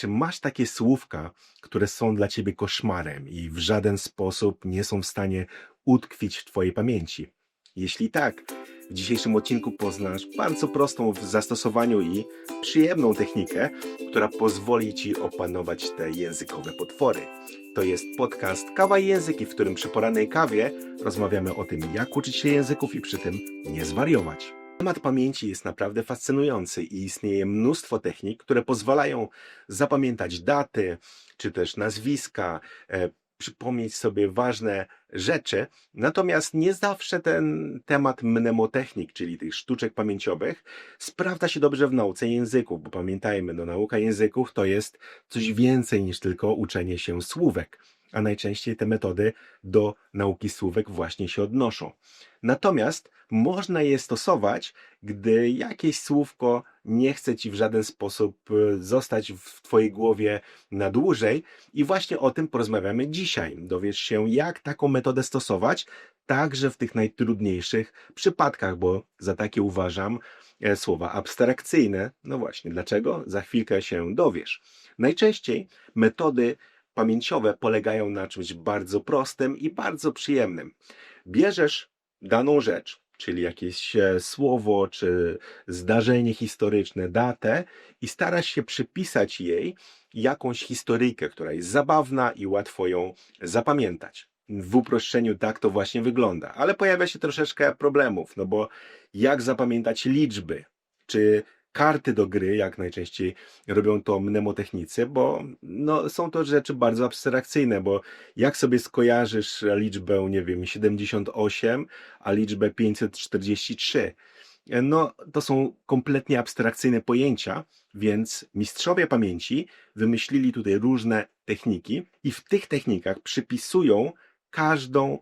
Czy masz takie słówka, które są dla ciebie koszmarem i w żaden sposób nie są w stanie utkwić w twojej pamięci? Jeśli tak, w dzisiejszym odcinku poznasz bardzo prostą w zastosowaniu i przyjemną technikę, która pozwoli ci opanować te językowe potwory. To jest podcast Kawa i Języki, w którym przy porannej kawie rozmawiamy o tym, jak uczyć się języków i przy tym nie zwariować. Temat pamięci jest naprawdę fascynujący i istnieje mnóstwo technik, które pozwalają zapamiętać daty czy też nazwiska, e, przypomnieć sobie ważne rzeczy. Natomiast nie zawsze ten temat mnemotechnik, czyli tych sztuczek pamięciowych, sprawdza się dobrze w nauce języków, bo pamiętajmy, no, nauka języków to jest coś więcej niż tylko uczenie się słówek, a najczęściej te metody do nauki słówek właśnie się odnoszą. Natomiast można je stosować, gdy jakieś słówko nie chce ci w żaden sposób e, zostać w twojej głowie na dłużej i właśnie o tym porozmawiamy dzisiaj. Dowiesz się, jak taką metodę stosować, także w tych najtrudniejszych przypadkach, bo za takie uważam e, słowa abstrakcyjne. No właśnie, dlaczego? Za chwilkę się dowiesz. Najczęściej metody pamięciowe polegają na czymś bardzo prostym i bardzo przyjemnym. Bierzesz daną rzecz, czyli jakieś e, słowo, czy zdarzenie historyczne, datę i starasz się przypisać jej jakąś historyjkę, która jest zabawna i łatwo ją zapamiętać. W uproszczeniu tak to właśnie wygląda, ale pojawia się troszeczkę problemów, no bo jak zapamiętać liczby? Czy karty do gry, jak najczęściej robią to mnemotechnicy, bo no, są to rzeczy bardzo abstrakcyjne, bo jak sobie skojarzysz liczbę, nie wiem, 78, a liczbę 543? No, to są kompletnie abstrakcyjne pojęcia, więc mistrzowie pamięci wymyślili tutaj różne techniki i w tych technikach przypisują każdą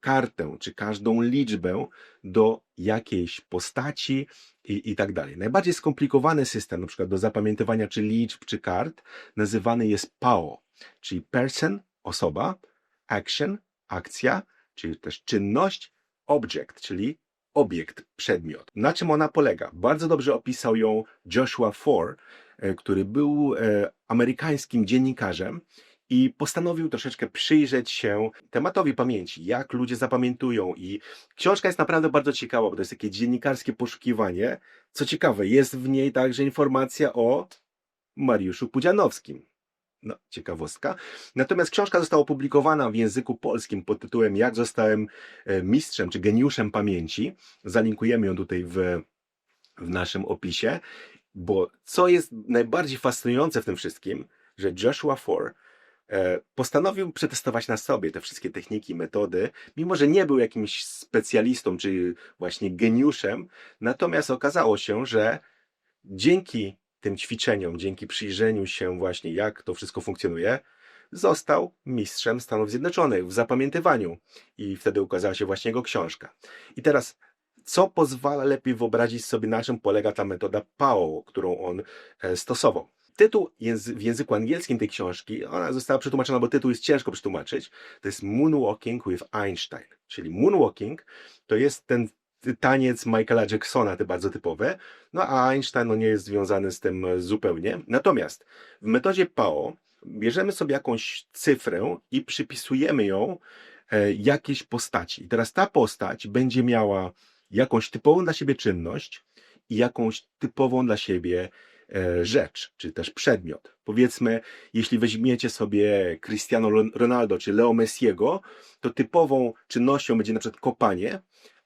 kartę czy każdą liczbę do jakiejś postaci i, i tak dalej. Najbardziej skomplikowany system, na przykład do zapamiętywania czy liczb, czy kart, nazywany jest PAO, czyli person, osoba, action, akcja, czyli też czynność, object, czyli obiekt, przedmiot. Na czym ona polega? Bardzo dobrze opisał ją Joshua Foer, e, który był e, amerykańskim dziennikarzem i postanowił troszeczkę przyjrzeć się tematowi pamięci, jak ludzie zapamiętują. I książka jest naprawdę bardzo ciekawa, bo to jest takie dziennikarskie poszukiwanie. Co ciekawe, jest w niej także informacja o Mariuszu Pudzianowskim. No, ciekawostka. Natomiast książka została opublikowana w języku polskim pod tytułem Jak zostałem e, mistrzem czy geniuszem pamięci. Zalinkujemy ją tutaj w, w naszym opisie. Bo co jest najbardziej fascynujące w tym wszystkim, że Joshua Foer e, postanowił przetestować na sobie te wszystkie techniki, metody, mimo że nie był jakimś specjalistą czy właśnie geniuszem, natomiast okazało się, że dzięki tym ćwiczeniom, dzięki przyjrzeniu się właśnie jak to wszystko funkcjonuje, został mistrzem Stanów Zjednoczonych w zapamiętywaniu i wtedy ukazała się właśnie jego książka. I teraz co pozwala lepiej wyobrazić sobie, na czym polega ta metoda PAO, którą on e, stosował. Tytuł w języku angielskim tej książki, ona została przetłumaczona, bo tytuł jest ciężko przetłumaczyć, to jest Moonwalking with Einstein, czyli moonwalking to jest ten taniec Michaela Jacksona, te bardzo typowe, no a Einstein no, nie jest związany z tym zupełnie. Natomiast w metodzie PAO bierzemy sobie jakąś cyfrę i przypisujemy ją e, jakiejś postaci. I teraz ta postać będzie miała jakąś typową dla siebie czynność i jakąś typową dla siebie e, rzecz, czy też przedmiot. Powiedzmy, jeśli weźmiecie sobie Cristiano Ronaldo czy Leo Messiego, to typową czynnością będzie na przykład kopanie,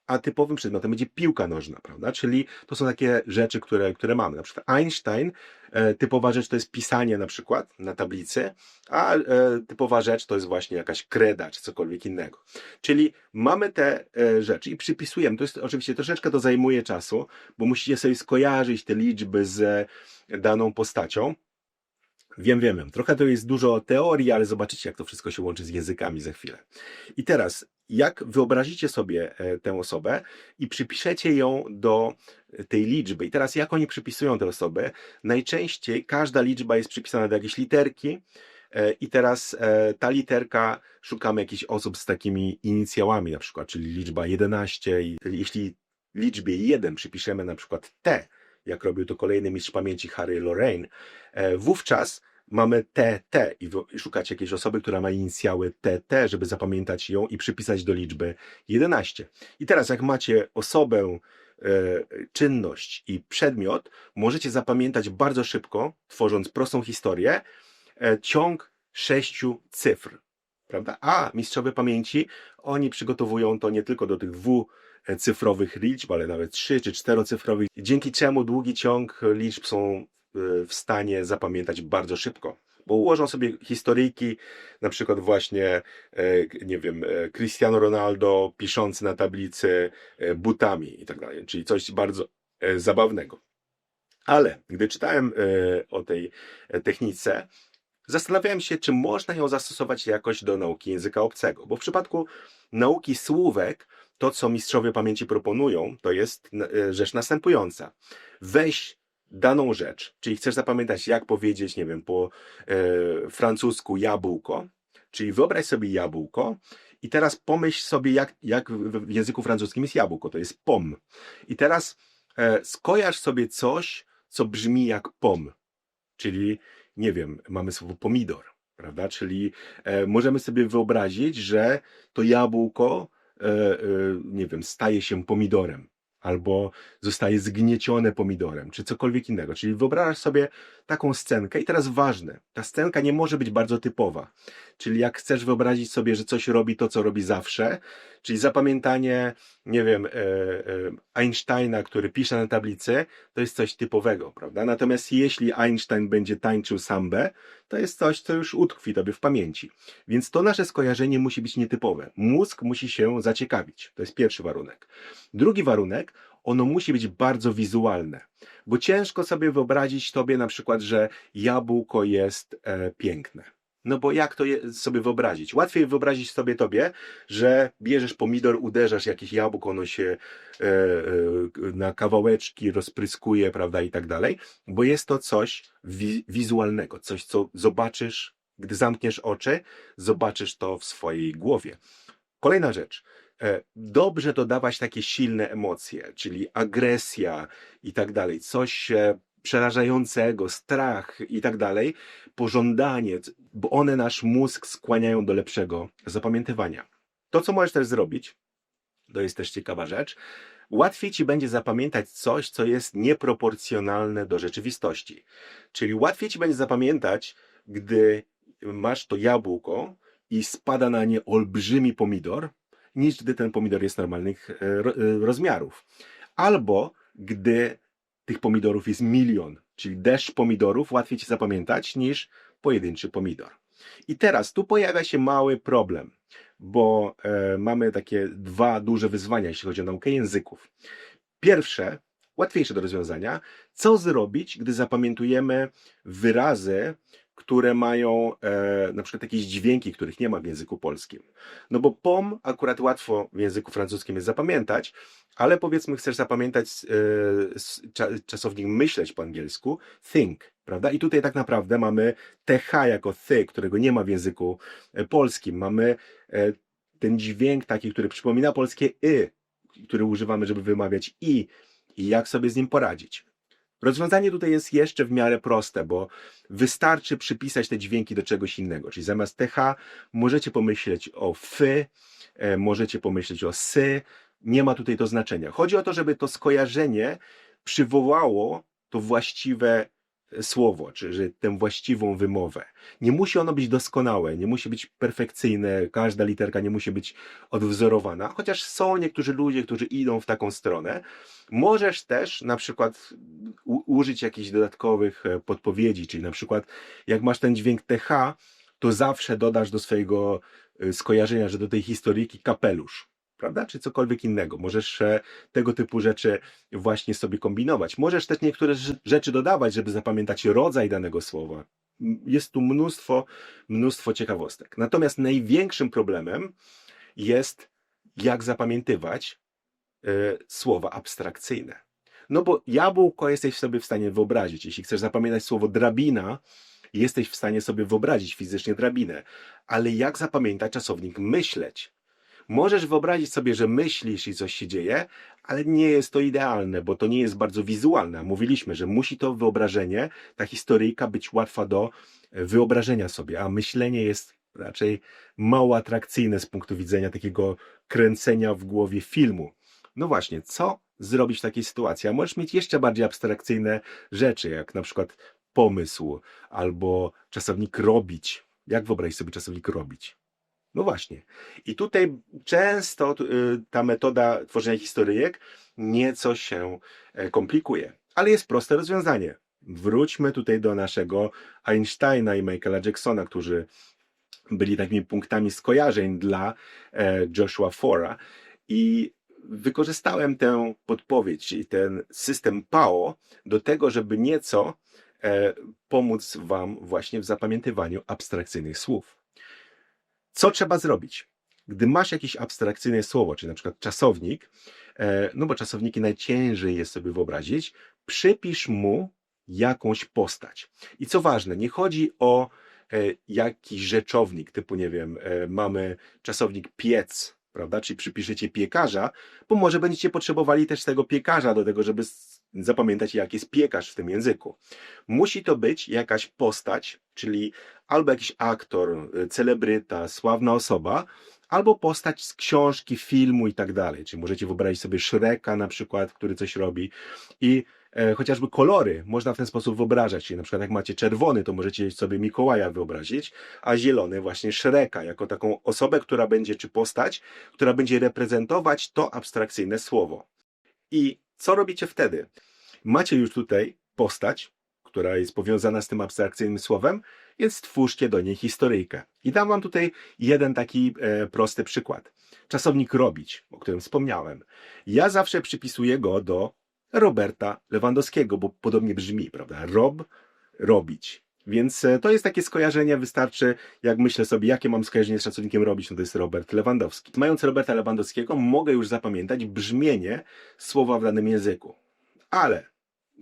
a typowym przedmiotem będzie piłka nożna, prawda? Czyli to są takie rzeczy, które, które mamy. Na przykład Einstein, e, typowa rzecz to jest pisanie na przykład na tablicy, a e, typowa rzecz to jest właśnie jakaś kreda czy cokolwiek innego. Czyli mamy te e, rzeczy i przypisujemy. To jest oczywiście troszeczkę to zajmuje czasu, bo musicie sobie skojarzyć te liczby z daną postacią. Wiem, wiem, wiem. Trochę to jest dużo teorii, ale zobaczycie, jak to wszystko się łączy z językami za chwilę. I teraz, jak wyobrazicie sobie e, tę osobę i przypiszecie ją do tej liczby. I teraz, jak oni przypisują tę osobę? Najczęściej każda liczba jest przypisana do jakiejś literki. e, I teraz e, ta literka, szukamy jakichś osób z takimi inicjałami, na przykład, czyli liczba 11. I jeśli liczbie 1 przypiszemy na przykład T, jak robił to kolejny mistrz pamięci Harry Lorraine, e, wówczas mamy TT i szukacie jakiejś osoby, która ma inicjały TT, żeby zapamiętać ją i przypisać do liczby 11. I teraz jak macie osobę, e, czynność i przedmiot, możecie zapamiętać bardzo szybko, tworząc prostą historię, e, ciąg sześciu cyfr. Prawda? A mistrzowie pamięci, oni przygotowują to nie tylko do tych dwucyfrowych liczb, ale nawet trzy czy czterocyfrowych, dzięki czemu długi ciąg liczb są e, w stanie zapamiętać bardzo szybko. Bo ułożą sobie historyjki, na przykład właśnie, e, nie wiem, e, Cristiano Ronaldo piszący na tablicy butami i tak dalej, czyli coś bardzo zabawnego. Ale gdy czytałem o tej technice, zastanawiałem się, czy można ją zastosować jakoś do nauki języka obcego, bo w przypadku nauki słówek, to co mistrzowie pamięci proponują, to jest e, rzecz następująca. Weź daną rzecz, czyli chcesz zapamiętać, jak powiedzieć, nie wiem, po e, francusku jabłko, czyli wyobraź sobie jabłko i teraz pomyśl sobie, jak, jak w języku francuskim jest jabłko, to jest pom. I teraz e, skojarz sobie coś, co brzmi jak pom, czyli nie wiem, mamy słowo pomidor, prawda? Czyli e, możemy sobie wyobrazić, że to jabłko, nie wiem, staje się pomidorem, albo zostaje zgniecione pomidorem, czy cokolwiek innego. Czyli wyobrażasz sobie taką scenkę i teraz ważne, ta scenka nie może być bardzo typowa. Czyli jak chcesz wyobrazić sobie, że coś robi to, co robi zawsze, czyli zapamiętanie, nie wiem, e, e, Einsteina, który pisze na tablicy, to jest coś typowego, prawda? Natomiast jeśli Einstein będzie tańczył sambę, to jest coś, co już utkwi tobie w pamięci. Więc to nasze skojarzenie musi być nietypowe. Mózg musi się zaciekawić. To jest pierwszy warunek. Drugi warunek, ono musi być bardzo wizualne, bo ciężko sobie wyobrazić tobie na przykład, że jabłko jest e, piękne. No bo jak to sobie wyobrazić? Łatwiej wyobrazić sobie tobie, że bierzesz pomidor, uderzasz jakieś jabłko, ono się e, e, na kawałeczki rozpryskuje, prawda, i tak dalej, bo jest to coś wi wizualnego, coś, co zobaczysz, gdy zamkniesz oczy, zobaczysz to w swojej głowie. Kolejna rzecz. E, Dobrze dodawać takie silne emocje, czyli agresja i tak dalej, coś e, przerażającego, strach i tak dalej, pożądanie, bo one nasz mózg skłaniają do lepszego zapamiętywania. To, co możesz też zrobić, to jest też ciekawa rzecz, łatwiej ci będzie zapamiętać coś, co jest nieproporcjonalne do rzeczywistości. Czyli łatwiej ci będzie zapamiętać, gdy masz to jabłko i spada na nie olbrzymi pomidor, niż gdy ten pomidor jest normalnych e, e, rozmiarów. Albo gdy tych pomidorów jest milion, czyli deszcz pomidorów łatwiej ci zapamiętać niż pojedynczy pomidor. I teraz tu pojawia się mały problem, bo e, mamy takie dwa duże wyzwania, jeśli chodzi o naukę języków. Pierwsze, łatwiejsze do rozwiązania, co zrobić, gdy zapamiętujemy wyrazy, które mają e, na przykład jakieś dźwięki, których nie ma w języku polskim. No bo pom akurat łatwo w języku francuskim jest zapamiętać, ale powiedzmy chcesz zapamiętać e, cza- czasownik myśleć po angielsku, think, prawda? I tutaj tak naprawdę mamy th jako ty, którego nie ma w języku e, polskim. Mamy e, ten dźwięk taki, który przypomina polskie y, który używamy, żeby wymawiać i, i jak sobie z nim poradzić. Rozwiązanie tutaj jest jeszcze w miarę proste, bo wystarczy przypisać te dźwięki do czegoś innego. Czyli zamiast TH możecie pomyśleć o fy, e, możecie pomyśleć o sy. Nie ma tutaj to znaczenia. Chodzi o to, żeby to skojarzenie przywołało to właściwe słowo, czy że tę właściwą wymowę. Nie musi ono być doskonałe, nie musi być perfekcyjne, każda literka nie musi być odwzorowana, chociaż są niektórzy ludzie, którzy idą w taką stronę. Możesz też na przykład użyć jakichś dodatkowych e, podpowiedzi, czyli na przykład jak masz ten dźwięk TH, to zawsze dodasz do swojego e, skojarzenia, że do tej historyjki kapelusz, prawda? Czy cokolwiek innego. Możesz e, tego typu rzeczy właśnie sobie kombinować. Możesz też niektóre rz- rzeczy dodawać, żeby zapamiętać rodzaj danego słowa. Jest tu mnóstwo, mnóstwo ciekawostek. Natomiast największym problemem jest, jak zapamiętywać e, słowa abstrakcyjne. No bo jabłko jesteś sobie w stanie wyobrazić. Jeśli chcesz zapamiętać słowo drabina, jesteś w stanie sobie wyobrazić fizycznie drabinę. Ale jak zapamiętać czasownik myśleć? Możesz wyobrazić sobie, że myślisz i coś się dzieje, ale nie jest to idealne, bo to nie jest bardzo wizualne. Mówiliśmy, że musi to wyobrażenie, ta historyjka być łatwa do e, wyobrażenia sobie, a myślenie jest raczej mało atrakcyjne z punktu widzenia takiego kręcenia w głowie filmu. No właśnie, co zrobić w takiej sytuacji? A możesz mieć jeszcze bardziej abstrakcyjne rzeczy, jak na przykład pomysł albo czasownik robić. Jak wyobrazić sobie czasownik robić? No właśnie. I tutaj często y, ta metoda tworzenia historyjek nieco się e, komplikuje, ale jest proste rozwiązanie. Wróćmy tutaj do naszego Einsteina i Michaela Jacksona, którzy byli takimi punktami skojarzeń dla e, Joshua Fora i wykorzystałem tę podpowiedź, czyli ten system PAO do tego, żeby nieco e, pomóc Wam właśnie w zapamiętywaniu abstrakcyjnych słów. Co trzeba zrobić? Gdy masz jakieś abstrakcyjne słowo, czyli na przykład czasownik, e, no bo czasowniki najciężej jest sobie wyobrazić, przypisz mu jakąś postać. I co ważne, nie chodzi o e, jakiś rzeczownik, typu, nie wiem, e, mamy czasownik piec, prawda? Czyli przypiszecie piekarza, bo może będziecie potrzebowali też tego piekarza do tego, żeby zapamiętać, jak jest piekarz w tym języku. Musi to być jakaś postać, czyli albo jakiś aktor, y, celebryta, sławna osoba, albo postać z książki, filmu i tak dalej. Czyli możecie wyobrazić sobie Shreka na przykład, który coś robi i e, chociażby kolory można w ten sposób wyobrażać. Czyli na przykład jak macie czerwony, to możecie sobie Mikołaja wyobrazić, a zielony właśnie Shreka, jako taką osobę, która będzie, czy postać, która będzie reprezentować to abstrakcyjne słowo. I co robicie wtedy? Macie już tutaj postać, która jest powiązana z tym abstrakcyjnym słowem, więc stwórzcie do niej historyjkę. I dam wam tutaj jeden taki e, prosty przykład. Czasownik robić, o którym wspomniałem. Ja zawsze przypisuję go do Roberta Lewandowskiego, bo podobnie brzmi, prawda? Rob, robić. Więc e, to jest takie skojarzenie, wystarczy, jak myślę sobie, jakie mam skojarzenie z czasownikiem robić, no to jest Robert Lewandowski. Mając Roberta Lewandowskiego, mogę już zapamiętać brzmienie słowa w danym języku. Ale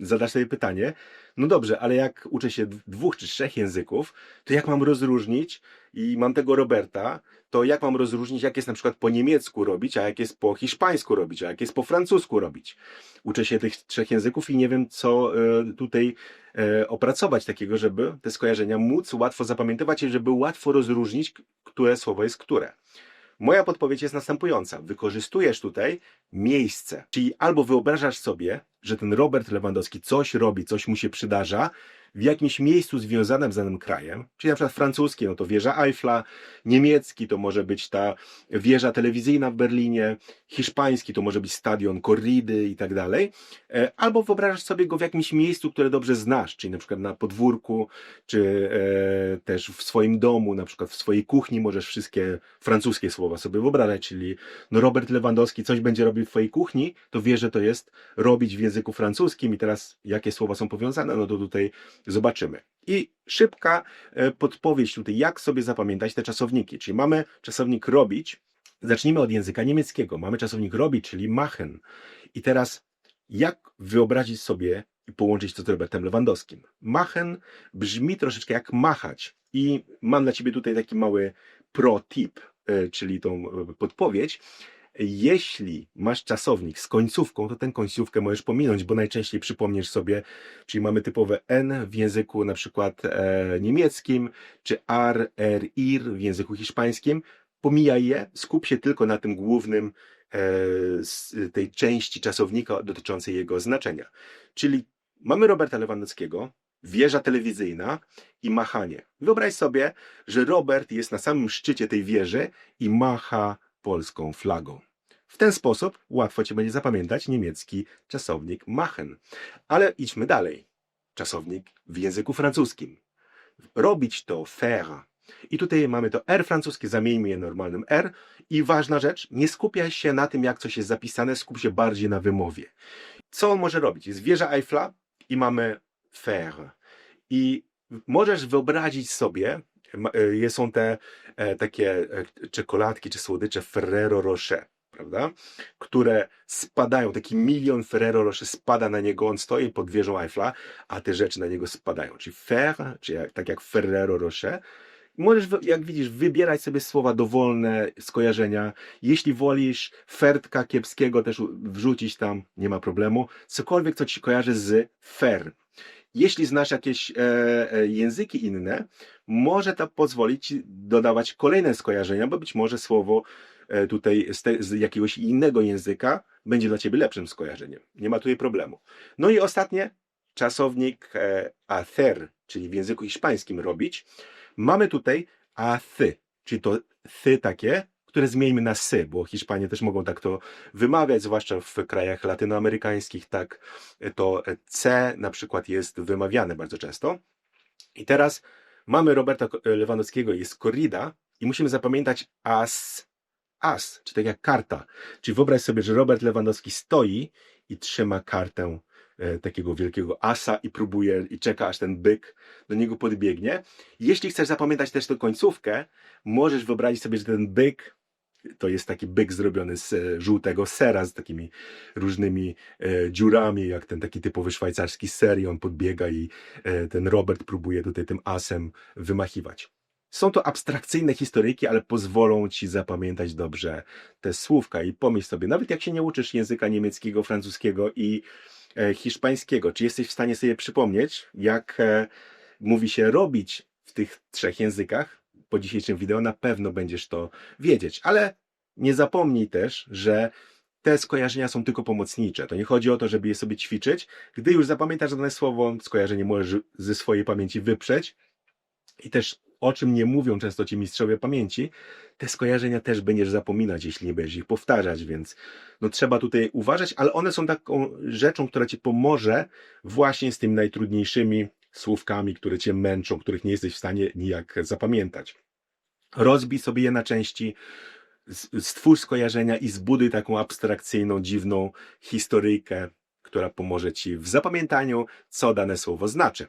zadasz sobie pytanie, no dobrze, ale jak uczę się dwóch czy trzech języków, to jak mam rozróżnić i mam tego Roberta, to jak mam rozróżnić, jak jest na przykład po niemiecku robić, a jak jest po hiszpańsku robić, a jak jest po francusku robić. Uczę się tych trzech języków i nie wiem, co e, tutaj e, opracować takiego, żeby te skojarzenia móc łatwo zapamiętywać i żeby łatwo rozróżnić, które słowo jest które. Moja podpowiedź jest następująca. Wykorzystujesz tutaj miejsce, czyli albo wyobrażasz sobie, że ten Robert Lewandowski coś robi, coś mu się przydarza w jakimś miejscu związanym z danym krajem, czyli na przykład francuski, no to wieża Eiffla, niemiecki to może być ta wieża telewizyjna w Berlinie, hiszpański to może być stadion Corridy i tak dalej, E, albo wyobrażasz sobie go w jakimś miejscu, które dobrze znasz, czyli na przykład na podwórku, czy e, też w swoim domu, na przykład w swojej kuchni możesz wszystkie francuskie słowa sobie wyobrażać, czyli no Robert Lewandowski coś będzie robił w twojej kuchni, to wie, że to jest robić w języku francuskim i teraz jakie słowa są powiązane, no to tutaj zobaczymy. I szybka e, podpowiedź tutaj, jak sobie zapamiętać te czasowniki, czyli mamy czasownik robić, zacznijmy od języka niemieckiego, mamy czasownik robić, czyli machen i teraz jak wyobrazić sobie i połączyć to z Robertem Lewandowskim? Machen brzmi troszeczkę jak machać i mam dla ciebie tutaj taki mały pro tip, e, czyli tą e, podpowiedź. Jeśli masz czasownik z końcówką, to tę końcówkę możesz pominąć, bo najczęściej przypomnisz sobie, czyli mamy typowe N w języku na przykład e, niemieckim, czy R, R, IR w języku hiszpańskim. Pomijaj je, skup się tylko na tym głównym e, tej części czasownika dotyczącej jego znaczenia. Czyli mamy Roberta Lewandowskiego, wieża telewizyjna i machanie. Wyobraź sobie, że Robert jest na samym szczycie tej wieży i macha polską flagą. W ten sposób łatwo ci będzie zapamiętać niemiecki czasownik machen. Ale idźmy dalej. Czasownik w języku francuskim. Robić to faire. I tutaj mamy to R francuskie, zamieńmy je normalnym R. I ważna rzecz, nie skupiaj się na tym, jak coś jest zapisane, skup się bardziej na wymowie. Co on może robić? Jest wieża Eiffla i mamy faire. I możesz wyobrazić sobie, są te e, takie e, czekoladki czy słodycze Ferrero Rocher, prawda? Które spadają, taki milion Ferrero Rocher spada na niego, on stoi pod wieżą Eiffla, a te rzeczy na niego spadają. Czyli Fer, czyli jak, tak jak Ferrero Rocher, Możesz, jak widzisz, wybierać sobie słowa dowolne, skojarzenia. Jeśli wolisz fertka kiepskiego też wrzucić tam, nie ma problemu. Cokolwiek, co ci kojarzy z fer. Jeśli znasz jakieś e, e, języki inne, może to pozwolić dodawać kolejne skojarzenia, bo być może słowo e, tutaj z, te, z jakiegoś innego języka będzie dla ciebie lepszym skojarzeniem. Nie ma tutaj problemu. No i ostatnie, czasownik e, hacer, czyli w języku hiszpańskim robić. Mamy tutaj athy, czyli to thy takie, które zmieńmy na sy, bo Hiszpanie też mogą tak to wymawiać, zwłaszcza w krajach latynoamerykańskich, tak to C na przykład jest wymawiane bardzo często. I teraz mamy Roberta Lewandowskiego, jest corrida i musimy zapamiętać as, as, czy tak jak karta. Czyli wyobraź sobie, że Robert Lewandowski stoi i trzyma kartę e, takiego wielkiego asa i próbuje i czeka, aż ten byk do niego podbiegnie. Jeśli chcesz zapamiętać też tę końcówkę, możesz wyobrazić sobie, że ten byk to jest taki byk zrobiony z e, żółtego sera, z takimi różnymi e, dziurami, jak ten taki typowy szwajcarski ser i on podbiega i e, ten Robert próbuje tutaj tym asem wymachiwać. Są to abstrakcyjne historyjki, ale pozwolą ci zapamiętać dobrze te słówka i pomyśl sobie, nawet jak się nie uczysz języka niemieckiego, francuskiego i hiszpańskiego, czy jesteś w stanie sobie przypomnieć, jak mówi się robić w tych trzech językach? Po dzisiejszym wideo na pewno będziesz to wiedzieć, ale nie zapomnij też, że te skojarzenia są tylko pomocnicze. To nie chodzi o to, żeby je sobie ćwiczyć. Gdy już zapamiętasz dane słowo, skojarzenie możesz ze swojej pamięci wyprzeć i też o czym nie mówią często ci mistrzowie pamięci, te skojarzenia też będziesz zapominać, jeśli nie będziesz ich powtarzać, więc no trzeba tutaj uważać, ale one są taką rzeczą, która ci pomoże właśnie z tymi najtrudniejszymi słówkami, które cię męczą, których nie jesteś w stanie nijak zapamiętać. Rozbij sobie je na części, stwórz skojarzenia i zbuduj taką abstrakcyjną, dziwną historyjkę, która pomoże ci w zapamiętaniu, co dane słowo znaczy.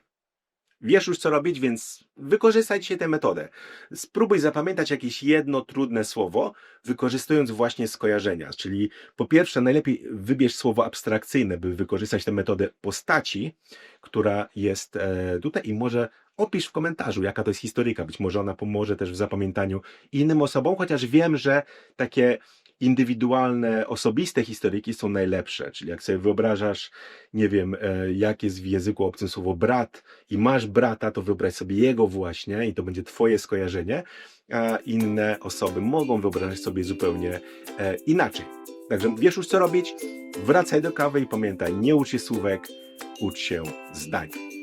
Wiesz już, co robić, więc wykorzystaj dzisiaj tę metodę. Spróbuj zapamiętać jakieś jedno trudne słowo, wykorzystując właśnie skojarzenia. Czyli po pierwsze, najlepiej wybierz słowo abstrakcyjne, by wykorzystać tę metodę postaci, która jest e, tutaj i może opisz w komentarzu, jaka to jest historyjka. Być może ona pomoże też w zapamiętaniu innym osobom, chociaż wiem, że takie indywidualne, osobiste historyjki są najlepsze. Czyli jak sobie wyobrażasz, nie wiem, e, jak jest w języku obcym słowo brat i masz brata, to wyobraź sobie jego właśnie i to będzie twoje skojarzenie, a inne osoby mogą wyobrażać sobie zupełnie e, inaczej. Także wiesz już co robić, wracaj do kawy i pamiętaj, nie ucz się słówek, ucz się zdań.